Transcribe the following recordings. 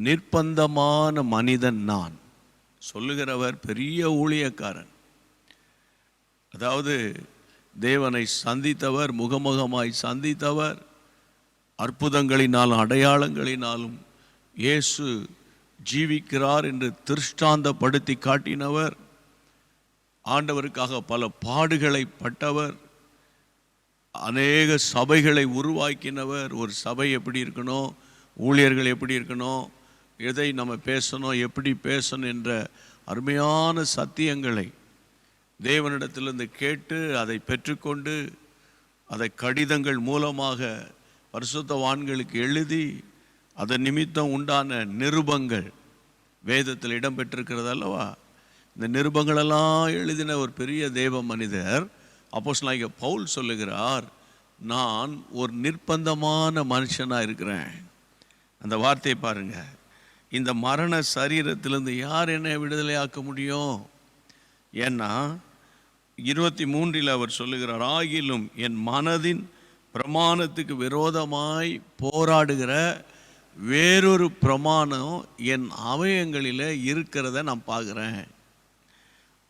நிர்பந்தமான மனிதன் நான். சொல்லுகிறவர் பெரிய ஊழியக்காரன். அதாவது தேவனை சந்தித்தவர் முகமுகமாய் சந்தித்தவர் அற்புதங்களினாலும் அடையாளங்களினாலும் இயேசு ஜீவிக்கிறார் என்று திருஷ்டாந்தப்படுத்தி காட்டினவர் ஆண்டவருக்காக பல பாடுகளை பட்டவர் அநேக சபைகளை உருவாக்கினவர். ஒரு சபை எப்படி இருக்கணும்? ஊழியர்கள் எப்படி இருக்கணும்? எதை நம்ம பேசணும் எப்படி பேசணும் என்ற அருமையான சத்தியங்களை தேவனிடத்திலிருந்து கேட்டு அதை பெற்றுக்கொண்டு அதை கடிதங்கள் மூலமாக பரிசுத்தவான்களுக்கு எழுதி அதன் நிமித்தம் உண்டான நிருபங்கள் வேதத்தில் இடம்பெற்றிருக்கிறது அல்லவா? இந்த நிருபங்களெல்லாம் எழுதின ஒரு பெரிய தேவ மனிதர் அப்போஸ்தலனாகிய பவுல் சொல்லுகிறார் நான் ஒரு நிர்பந்தமான மனுஷனாக இருக்கிறேன் அந்த வார்த்தையை பாருங்கள் இந்த மரண சரீரத்திலிருந்து யார் என்னை விடுதலையாக்க முடியும்? ஏன்னா இருபத்தி மூன்றில் அவர் சொல்லுகிறார் ஆகிலும் என் மனதின் பிரமாணத்துக்கு விரோதமாய் போராடுகிற வேறொரு பிரமாணம் என் அவயங்களில் இருக்கிறத நான் பார்க்குறேன்.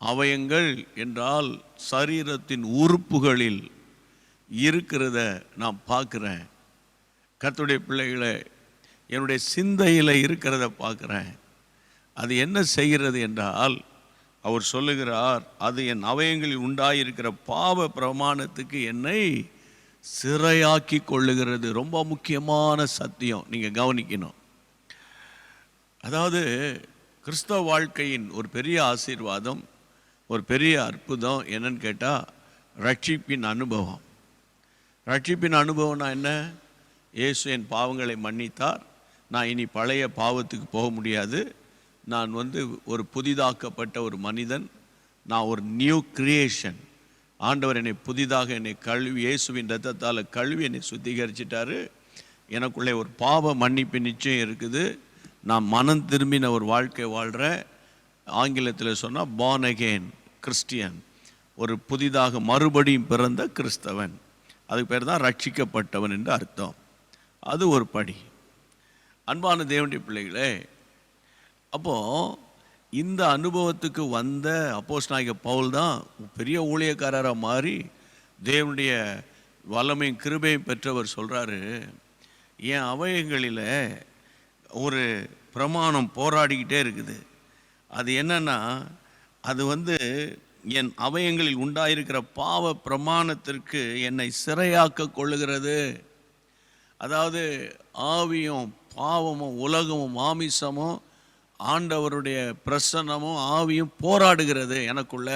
அவயங்கள் என்றால் சரீரத்தின் உறுப்புகளில் இருக்கிறத நான் பார்க்குறேன். கத்துடைய பிள்ளைகளை என்னுடைய சிந்தையில் இருக்கிறத பார்க்குறேன். அது என்ன செய்கிறது என்றால் அவர் சொல்லுகிறார் அது என் அவயங்களில் உண்டாயிருக்கிற பாவ பிரமாணத்துக்கு என்னை சிறையாக்கி கொள்ளுகிறது. ரொம்ப முக்கியமான சத்தியம். நீங்கள் கவனிக்கணும். அதாவது கிறிஸ்தவ வாழ்க்கையின் ஒரு பெரிய ஆசீர்வாதம் ஒரு பெரிய அற்புதம் என்னன்னு கேட்டால் ரட்சிப்பின் அனுபவம். ரட்சிப்பின் அனுபவம்னா என்ன? இயேசு என் பாவங்களை மன்னித்தார் நான் இனி பழைய பாவத்துக்கு போக முடியாது. நான் வந்து ஒரு புதிதாக்கப்பட்ட ஒரு மனிதன். நான் ஒரு நியூ கிரியேஷன் ஆண்டவர் என்னை புதிதாக என்னை கழுவி இயேசுவின் ரத்தத்தால் கழுவி என்னை சுத்திகரிச்சிட்டாரு. எனக்குள்ளே ஒரு பாவ மன்னிப்பு நிச்சயம் இருக்குது. நான் மனம் திரும்பின ஒரு வாழ்க்கை வாழ்கிறேன் ஆங்கிலத்தில் சொன்னால் பான் அகெயின் கிறிஸ்டியன் ஒரு புதிதாக மறுபடியும் பிறந்த கிறிஸ்தவன். அதுக்கு பேர் தான் ரட்சிக்கப்பட்டவன் என்று அர்த்தம். அது ஒரு படி. அன்பான தேவனுடைய பிள்ளைகளே அப்போது இந்த அனுபவத்துக்கு வந்த அப்போஸ் நாயக பவுல் தான் பெரிய ஊழியக்காரராக மாறி தேவனுடைய வல்லமையும் கிருபையும் பெற்றவர் சொல்கிறாரு என் அவயங்களில் ஒரு பிரமாணம் போராடிக்கிட்டே இருக்குது. அது என்னன்னா அது வந்து என் அவயங்களில் உண்டாயிருக்கிற பாவ பிரமாணத்திற்கு என்னை சிறையாக்க கொள்ளுகிறது. அதாவது ஆவியும் பாவமும் உலகமும் மாமிசமும் ஆண்டவருடைய பிரசன்னமும் ஆவியும் போராடுகிறது எனக்குள்ள.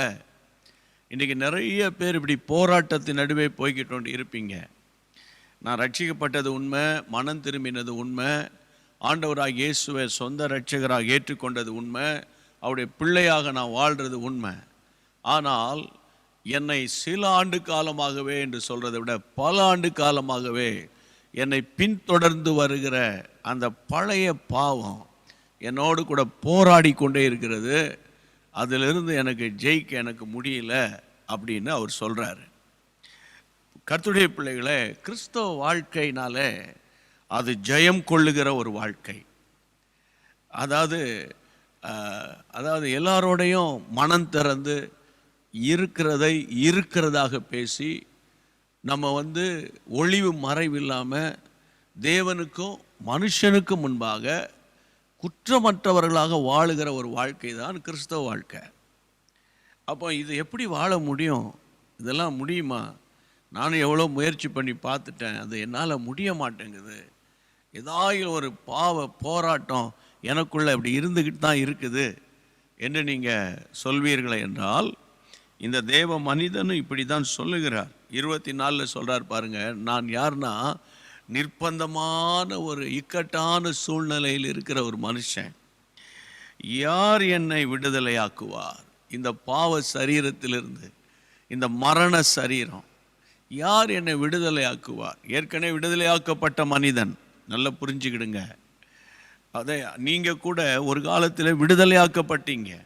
இன்றைக்கி நிறைய பேர் இப்படி போராட்டத்தின் நடுவே போய்கிட்டு இருப்பீங்க. நான் ரட்சிக்கப்பட்டது உண்மை மனம் திரும்பினது உண்மை ஆண்டவராக இயேசுவை சொந்த ரட்சகராக ஏற்றுக்கொண்டது உண்மை அவருடைய பிள்ளையாக நான் வாழ்கிறது உண்மை. ஆனால் என்னை சில ஆண்டு காலமாகவே என்று சொல்கிறதை விட பல ஆண்டு காலமாகவே என்னை பின்தொடர்ந்து வருகிற அந்த பழைய பாவம் என்னோடு கூட போராடி கொண்டே இருக்கிறது. அதிலிருந்து எனக்கு ஜெயிக்க எனக்கு முடியல அப்படின்னு அவர் சொல்கிறாரு கர்த்துடைய பிள்ளைகளை கிறிஸ்தவ வாழ்க்கையினாலே அது ஜெயம் கொள்ளுகிற ஒரு வாழ்க்கை. அதாவது அதாவது எல்லாரோடையும் மனம் திறந்து இருக்கிறதை இருக்கிறதாக பேசி நம்ம வந்து ஒளிவு மறைவில்லாமல் தேவனுக்கும் மனுஷனுக்கும் முன்பாக குற்றமற்றவர்களாக வாழுகிற ஒரு வாழ்க்கை தான் கிறிஸ்தவ வாழ்க்கை. அப்போ இது எப்படி வாழ முடியும்? இதெல்லாம் முடியுமா? நானும் எவ்வளோ முயற்சி பண்ணி பார்த்துட்டேன். அது என்னால் முடிய மாட்டேங்குது. ஏதாவது ஒரு பாவ போராட்டம் எனக்குள்ளே இப்படி இருந்துக்கிட்டு தான் இருக்குது என்று நீங்கள் சொல்வீர்களே என்றால் இந்த தேவ மனிதனும் இப்படி தான் சொல்லுகிறார். இருபத்தி நாலில் சொல்கிறார் பாருங்கள் நான் யார்னா நிர்பந்தமான ஒரு இக்கட்டான சூழ்நிலையில் இருக்கிற ஒரு மனுஷன். யார் என்னை விடுதலையாக்குவார்? இந்த பாவ சரீரத்திலிருந்து இந்த மரண சரீரம். யார் என்னை விடுதலையாக்குவார்? ஏற்கனவே விடுதலையாக்கப்பட்ட மனிதன். நல்லா புரிஞ்சுக்கிடுங்க. அதை நீங்கள் கூட ஒரு காலத்தில் விடுதலையாக்கப்பட்டீங்க.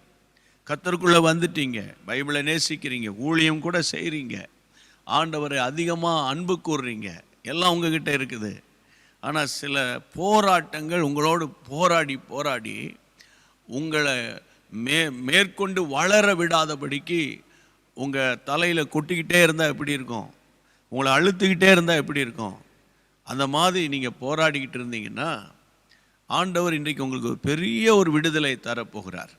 கத்தருக்குள்ளே வந்துட்டீங்க. பைபிளை நேசிக்கிறீங்க. ஊழியம் கூட செய்கிறீங்க ஆண்டவரை அதிகமாக அன்பு கூறுறீங்க. எல்லாம் உங்ககிட்ட இருக்குது. ஆனால் சில போராட்டங்கள் உங்களோடு போராடி போராடி உங்களை மே மேற்கொண்டு வளர விடாதபடிக்கு உங்கள் தலையில் கொட்டிக்கிட்டே இருந்தால் எப்படி இருக்கும்? உங்களை அழுத்துக்கிட்டே இருந்தால் எப்படி இருக்கும்? அந்த மாதிரி நீங்கள் போராடிக்கிட்டு இருந்தீங்கன்னா ஆண்டவர் இன்றைக்கு உங்களுக்கு ஒரு பெரிய ஒரு விடுதலை தரப்போகிறார்.